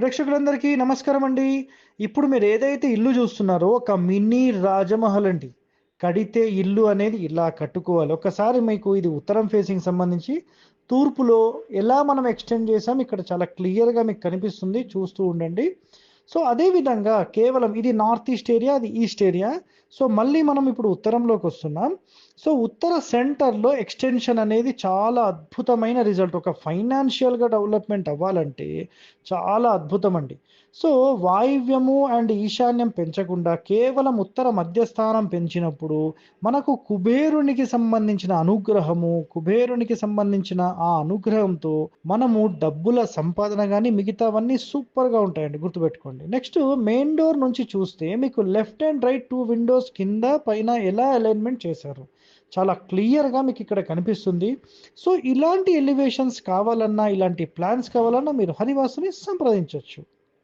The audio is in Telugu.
ప్రేక్షకులందరికీ నమస్కారం అండి ఇప్పుడు మీరు ఏదైతే ఇల్లు చూస్తున్నారో ఒక మినీ రాజమహల్ అండి. కడితే ఇల్లు అనేది ఇలా కట్టుకోవాలి. ఒకసారి మీకు ఇది ఉత్తరం ఫేసింగ్ సంబంధించి తూర్పులో ఎలా మనం ఎక్స్టెండ్ చేసాం ఇక్కడ చాలా క్లియర్గా మీకు కనిపిస్తుంది. చూస్తూ ఉండండి. సో అదే విధంగా కేవలం ఇది నార్త్ ఈస్ట్ ఏరియా అది ఈస్ట్ ఏరియా సో మళ్ళీ మనం ఇప్పుడు ఉత్తరంలోకి వస్తున్నాం. సో ఉత్తర సెంటర్లో ఎక్స్టెన్షన్ అనేది చాలా అద్భుతమైన రిజల్ట్. ఒక ఫైనాన్షియల్గా డెవలప్మెంట్ అవ్వాలంటే చాలా అద్భుతం అండి. సో వాయువ్యము అండ్ ఈశాన్యం పెంచకుండా కేవలం ఉత్తర మధ్యస్థానం పెంచినప్పుడు మనకు కుబేరునికి సంబంధించిన అనుగ్రహము కుబేరునికి సంబంధించిన ఆ అనుగ్రహంతో మనము డబ్బుల సంపాదన కానీ మిగతావన్నీ సూపర్గా ఉంటాయండి. గుర్తుపెట్టుకోండి. నెక్స్ట్ మెయిన్ డోర్ నుంచి చూస్తే మీకు left and right two windows కింద పైన ఎలా అలైన్మెంట్ చేశారు? చాలా క్లియర్గా మీకు ఇక్కడ కనిపిస్తుంది. సో ఇలాంటి ఎలివేషన్స్ కావాలన్నా ఇలాంటి ప్లాన్స్ కావాలన్నా మీరు హరివాసుని సంప్రదించవచ్చు